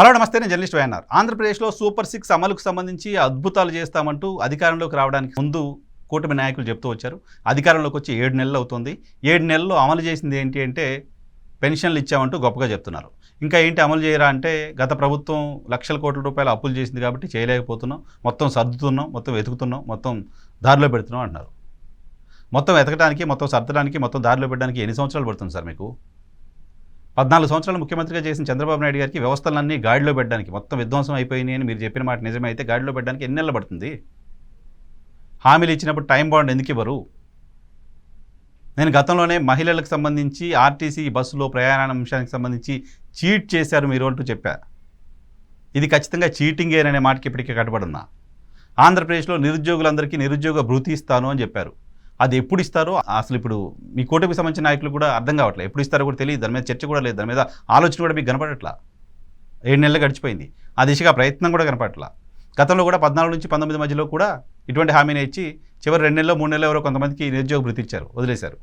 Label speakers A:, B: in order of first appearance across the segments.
A: Hello నమస్తే నేను journalist YNR. ఆంధ్రప్రదేశ్లో సూపర్ సిక్స్ అమలుకు సంబంధించి అద్భుతాలు చేస్తామంటూ అధికారంలోకి రావడానికి ముందు కూటమి నాయకులు చెప్తూ వచ్చారు. అధికారంలోకి వచ్చి ఏడు నెలలు అవుతుంది. ఏడు నెలల్లో అమలు చేసింది ఏంటి అంటే పెన్షన్లు ఇచ్చామంటూ గొప్పగా చెప్తున్నారు. ఇంకా ఏంటి అమలు చేయరా అంటే గత ప్రభుత్వం లక్షల కోట్ల రూపాయలు అప్పులు చేసింది కాబట్టి చేయలేకపోతున్నాం. మొత్తం సర్దుతున్నాం మొత్తం వెతుకుతున్నాం మొత్తం దారిలో పెడుతున్నాం అంటున్నారు. మొత్తం వెతకడానికి మొత్తం సర్దడానికి మొత్తం దారిలో పెట్టడానికి ఎన్ని సంవత్సరాలు పడుతుంది సార్ మీకు? పద్నాలుగు సంవత్సరాలు ముఖ్యమంత్రిగా చేసిన చంద్రబాబు నాయుడు గారికి వ్యవస్థలన్నీ గాడిలో పెట్టడానికి మొత్తం విధ్వంసం అయిపోయినాయి అని మీరు చెప్పిన మాట నిజమైతే గాడిలో పెట్టడానికి ఎన్ని నెలలు పడుతుంది? హామీలు ఇచ్చినప్పుడు టైం బాండ్ ఎందుకు ఇవ్వరు? నేను గతంలోనే మహిళలకు సంబంధించి ఆర్టీసీ బస్సులో ప్రయాణ అంశానికి సంబంధించి చీట్ చేశారు మీరు అంటూ చెప్పా. ఇది ఖచ్చితంగా చీటింగేననే మాటకి ఇప్పటికే కట్టుబడున్నా ఆంధ్రప్రదేశ్లో నిరుద్యోగులందరికీ నిరుద్యోగ భృతి ఇస్తాను అని చెప్పారు. అది ఎప్పుడు ఇస్తారో అసలు ఇప్పుడు మీ కూటమికి సంబంధించిన నాయకులు కూడా అర్థం కావట్లేదు. ఎప్పుడు ఇస్తారో కూడా తెలియదు. దాని మీద చర్చ కూడా లేదు. దాని మీద ఆలోచన కూడా మీకు కనపడట్లా? ఏడు నెలలు గడిచిపోయింది. ఆ దిశగా ప్రయత్నం కూడా కనపడట్లా? గతంలో కూడా పద్నాలుగు నుంచి పంతొమ్మిది మధ్యలో కూడా ఇటువంటి హామీని ఇచ్చి చివరి రెండు నెలలో మూడు నెలలు ఎవరో కొంతమందికి నిరుద్యోగ భృతి ఇచ్చారు. వదిలేశారు.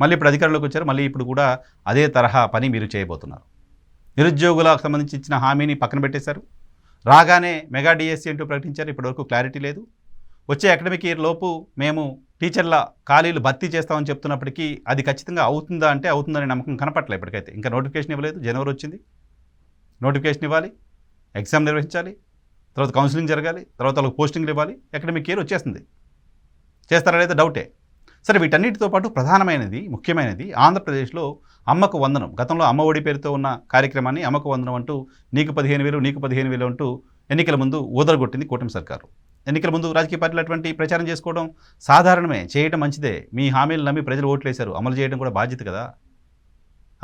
A: మళ్ళీ ఇప్పుడు అధికారంలోకి వచ్చారు. మళ్ళీ ఇప్పుడు కూడా అదే తరహా పని మీరు చేయబోతున్నారు. నిరుద్యోగులకు సంబంధించి ఇచ్చిన హామీని పక్కన పెట్టేశారు. రాగానే మెగా డిఎస్సీ అంటూ ప్రకటించారు. ఇప్పటివరకు క్లారిటీ లేదు. వచ్చే అకాడమిక్ ఇయర్ లోపు మేము టీచర్ల ఖాళీలు భర్తీ చేస్తామని చెప్తున్నప్పటికీ అది ఖచ్చితంగా అవుతుందా అంటే అవుతుందనే నమ్మకం కనపట్లే ఇప్పటికైతే. ఇంకా నోటిఫికేషన్ ఇవ్వలేదు. జనవరి వచ్చింది. నోటిఫికేషన్ ఇవ్వాలి. ఎగ్జామ్ నిర్వహించాలి. తర్వాత కౌన్సిలింగ్ జరగాలి. తర్వాత వాళ్ళకి పోస్టింగ్లు ఇవ్వాలి. అకాడమిక్ ఇయర్ వచ్చేస్తుంది. చేస్తారనేది డౌటే సరే వీటన్నిటితో పాటు ప్రధానమైనది ముఖ్యమైనది ఆంధ్రప్రదేశ్లో అమ్మకు వందనం. గతంలో అమ్మ ఒడి పేరుతో ఉన్న కార్యక్రమాన్ని అమ్మకు వందనం అంటూ నీకు పదిహేను వేలు నీకు పదిహేను వేలు అంటూ ఎన్నికల ముందు ఊదరగొట్టింది కూటమి సర్కారు. ఎన్నికల ముందు రాజకీయ పార్టీలు అటువంటి ప్రచారం చేసుకోవడం సాధారణమే. చేయడం మంచిదే. మీ హామీలు నమ్మి ప్రజలు ఓట్లు వేశారు అమలు చేయడం కూడా బాధ్యత కదా.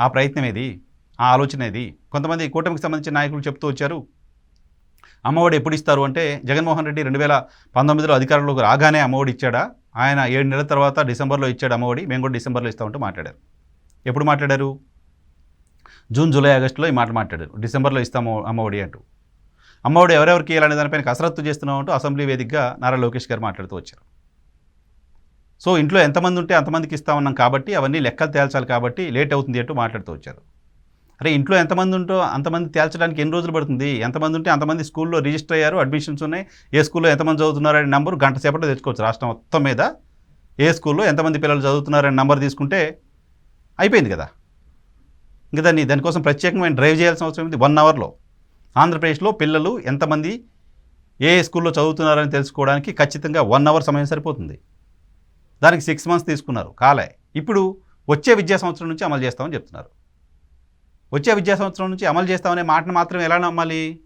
A: ఆ ప్రయత్నం ఏది? ఆ ఆలోచన ఏది? కొంతమంది కూటమికి సంబంధించిన నాయకులు చెప్తూ వచ్చారు. అమ్మఒడి ఎప్పుడు ఇస్తారు అంటే జగన్మోహన్ రెడ్డి రెండు వేల పంతొమ్మిదిలో అధికారంలోకి రాగానే అమ్మఒడి ఇచ్చాడా? ఆయన ఏడు నెలల తర్వాత డిసెంబర్లో ఇచ్చాడు అమ్మఒడి. మేము కూడా డిసెంబర్లో ఇస్తామంటూ మాట్లాడారు. ఎప్పుడు మాట్లాడారు? జూన్ జూలై ఆగస్టులో ఈ మాట మాట్లాడారు. డిసెంబర్లో ఇస్తాము అమ్మఒడి అంటూ. అమ్మఒడి ఎవరెవరికి ఇవ్వాలనే దానిపైన కసరత్తు చేస్తున్నామంటూ అసెంబ్లీ వేదికగా నారా లోకేష్ గారు మాట్లాడుతూ వచ్చారు. సో ఇంట్లో ఎంతమంది ఉంటే అంతమందికి ఇస్తా ఉన్నాం కాబట్టి అవన్నీ లెక్కలు తేల్చాలి కాబట్టి లేట్ అవుతుంది అంటూ మాట్లాడుతూ వచ్చారు. అరే ఇంట్లో ఎంతమంది ఉంటో అంతమంది తేల్చడానికి ఎన్ని రోజులు పడుతుంది? ఎంతమంది ఉంటే అంతమంది స్కూల్లో రిజిస్టర్ అయ్యారు అడ్మిషన్స్ ఉన్నాయి ఏ స్కూల్లో ఎంతమంది చదువుతున్నారు అనే నెంబర్ గంట సేపట్లో తెచ్చుకోవచ్చు రాష్ట్రం మొత్తం మీద. ఏ స్కూల్లో ఎంతమంది పిల్లలు చదువుతున్నారనే నెంబర్ తీసుకుంటే అయిపోయింది కదా. ఇంకా దాన్ని దానికోసం ప్రత్యేకమైన డ్రైవ్ చేయాల్సిన అవసరం ఉంది వన్ అవర్లో. ఆంధ్రప్రదేశ్లో పిల్లలు ఎంతమంది ఏ స్కూల్లో చదువుతున్నారని తెలుసుకోవడానికి ఖచ్చితంగా వన్ అవర్ సమయం సరిపోతుంది. దానికి సిక్స్ మంత్స్ తీసుకున్నారు కాలే. ఇప్పుడు వచ్చే విద్యా సంవత్సరం నుంచి అమలు చేస్తామని చెప్తున్నారు. వచ్చే విద్యా సంవత్సరం నుంచి అమలు చేస్తామనే మాటను మాత్రం ఎలా నమ్మాలి?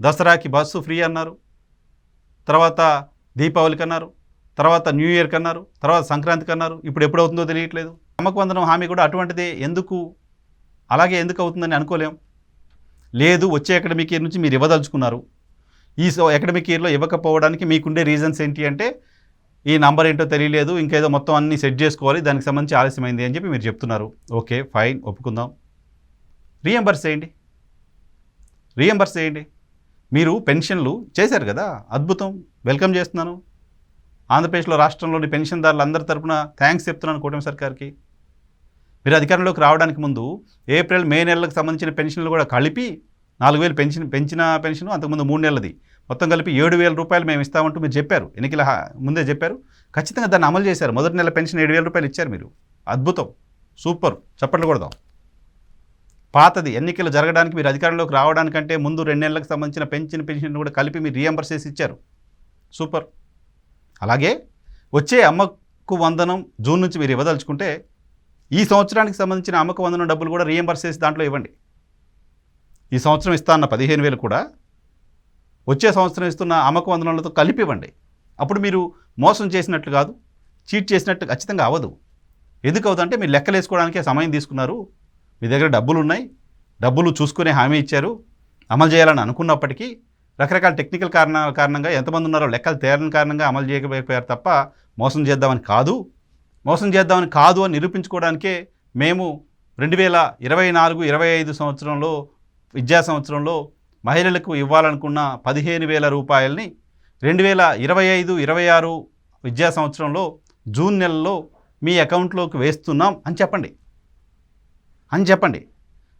A: దసరాకి బస్సు ఫ్రీ అన్నారు. తర్వాత దీపావళికి అన్నారు. తర్వాత న్యూ ఇయర్కి అన్నారు. తర్వాత సంక్రాంతికి అన్నారు. ఇప్పుడు ఎప్పుడు అవుతుందో తెలియట్లేదు. నమ్మక వందనం హామీ కూడా అటువంటిదే. ఎందుకు? అలాగే ఎందుకు అవుతుందని అనుకోలేం. లేదు వచ్చే అకాడమిక్ ఇయర్ నుంచి మీరు ఇవ్వదలుచుకున్నారు. ఈ అకాడమిక్ ఇయర్లో ఇవ్వకపోవడానికి మీకుండే రీజన్స్ ఏంటి అంటే ఈ నంబర్ ఏంటో తెలియలేదు ఇంకేదో మొత్తం అన్ని సెట్ చేసుకోవాలి దానికి సంబంధించి ఆలస్యమైంది అని చెప్పి మీరు చెప్తున్నారు. ఓకే ఫైన్ ఒప్పుకుందాం. రీఎంబర్స్ చేయండి. రీఎంబర్స్ చేయండి. మీరు పెన్షన్లు చేశారు కదా అద్భుతం. వెల్కమ్ చేస్తున్నాను. ఆంధ్రప్రదేశ్లో రాష్ట్రంలోని పెన్షన్దారులు అందరి తరపున థ్యాంక్స్ చెప్తున్నాను కూటమి సర్కార్కి. మీరు అధికారంలోకి రావడానికి ముందు ఏప్రిల్ మే నెలలకు సంబంధించిన పెన్షన్లు కూడా కలిపి నాలుగు వేలు పెన్షన్ పెంచిన పెన్షన్ అంతకుముందు మూడు నెలలది. మొత్తం కలిపి ఏడు వేల రూపాయలు మేము ఇస్తామంటూ మీరు చెప్పారు. ఎన్నికల ముందే చెప్పారు. ఖచ్చితంగా దాన్ని అమలు చేశారు. మొదటి నెల పెన్షన్ ఏడు వేల రూపాయలు ఇచ్చారు మీరు. అద్భుతం. సూపర్. చప్పట్లు కొడదాం. పాతది. ఎన్నికలు జరగడానికి మీరు అధికారంలోకి రావడానికంటే ముందు రెండు నెలలకు సంబంధించిన పెన్షన్ పెన్షన్ కూడా కలిపి మీరు రీఎంబర్స్ చేసి ఇచ్చారు. సూపర్. అలాగే వచ్చే అమ్మకు వందనం జూన్ నుంచి మీరు ఇవ్వదలుచుకుంటే ఈ సంవత్సరానికి సంబంధించిన అమ్మకం వందన డబ్బులు కూడా రీఎంబర్స్ చేసి దాంట్లో ఇవ్వండి. ఈ సంవత్సరం ఇస్తా అన్న పదిహేను వేలు కూడా వచ్చే సంవత్సరం ఇస్తున్న అమ్మక వందనలతో కలిపి ఇవ్వండి. అప్పుడు మీరు మోసం చేసినట్లు కాదు చీట్ చేసినట్టు ఖచ్చితంగా అవ్వదు. ఎందుకు అవుతుందంటే మీరు లెక్కలు వేసుకోవడానికే సమయం తీసుకున్నారు. మీ దగ్గర డబ్బులు ఉన్నాయి. డబ్బులు చూసుకునే హామీ ఇచ్చారు. అమలు చేయాలని అనుకున్నప్పటికీ రకరకాల టెక్నికల్ కారణాల కారణంగా ఎంతమంది ఉన్నారో లెక్కలు తేరని కారణంగా అమలు చేయకపోయారు తప్ప మోసం చేద్దామని కాదు. మోసం చేద్దామని కాదు అని నిరూపించుకోవడానికే మేము రెండు వేల ఇరవై నాలుగు ఇరవై ఐదు సంవత్సరంలో విద్యా సంవత్సరంలో మహిళలకు ఇవ్వాలనుకున్న పదిహేను వేల రూపాయలని రెండు వేల ఇరవై ఐదు ఇరవై ఆరు విద్యా సంవత్సరంలో జూన్ నెలలో మీ అకౌంట్లోకి వేస్తున్నాం అని చెప్పండి. అని చెప్పండి.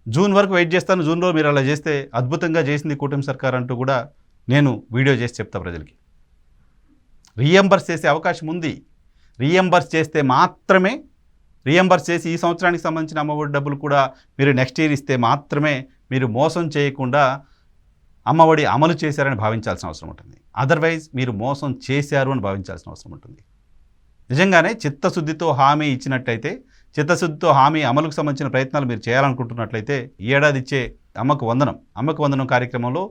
A: జూన్ వరకు వెయిట్ చేస్తాను జూన్లో మీరు అలా చేస్తే అద్భుతంగా చేసింది కూటమి సర్కార్ అంటూ కూడా నేను వీడియో చేసి చెప్తా ప్రజలకి. రీఎంబర్స్ చేసే అవకాశం ఉంది. రీఎంబర్స్ చేస్తే మాత్రమే రీఎంబర్స్ చేసి ఈ సంవత్సరానికి సంబంధించిన అమ్మఒడి డబ్బులు కూడా మీరు నెక్స్ట్ ఇయర్ ఇస్తే మాత్రమే మీరు మోసం చేయకుండా అమ్మఒడి అమలు చేశారని భావించాల్సిన అవసరం ఉంటుంది. అదర్వైజ్ మీరు మోసం చేశారు అని భావించాల్సిన అవసరం ఉంటుంది. నిజంగానే చిత్తశుద్ధితో హామీ ఇచ్చినట్టయితే చిత్తశుద్ధితో హామీ అమలుకు సంబంధించిన ప్రయత్నాలు మీరు చేయాలనుకుంటున్నట్లయితే ఈ ఏడాది ఇచ్చే అమ్మకు వందనం అమ్మకు వందనం కార్యక్రమంలో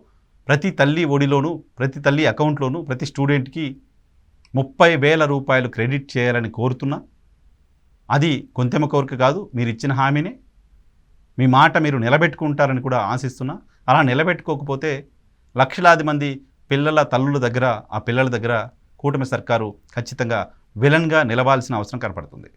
A: ప్రతి తల్లి ఒడిలోనూ ప్రతి తల్లి అకౌంట్లోనూ ప్రతి స్టూడెంట్కి ముప్పై వేల రూపాయలు క్రెడిట్ చేయాలని కోరుతున్నా. అది కొంతెమ కోరిక కాదు మీరు ఇచ్చిన హామీనే. మీ మాట మీరు నిలబెట్టుకుంటారని కూడా ఆశిస్తున్నా. అలా నిలబెట్టుకోకపోతే లక్షలాది మంది పిల్లల తల్లుల దగ్గర ఆ పిల్లల దగ్గర కూటమి సర్కారు ఖచ్చితంగా విలన్గా నిలవాల్సిన అవసరం కనపడుతుంది.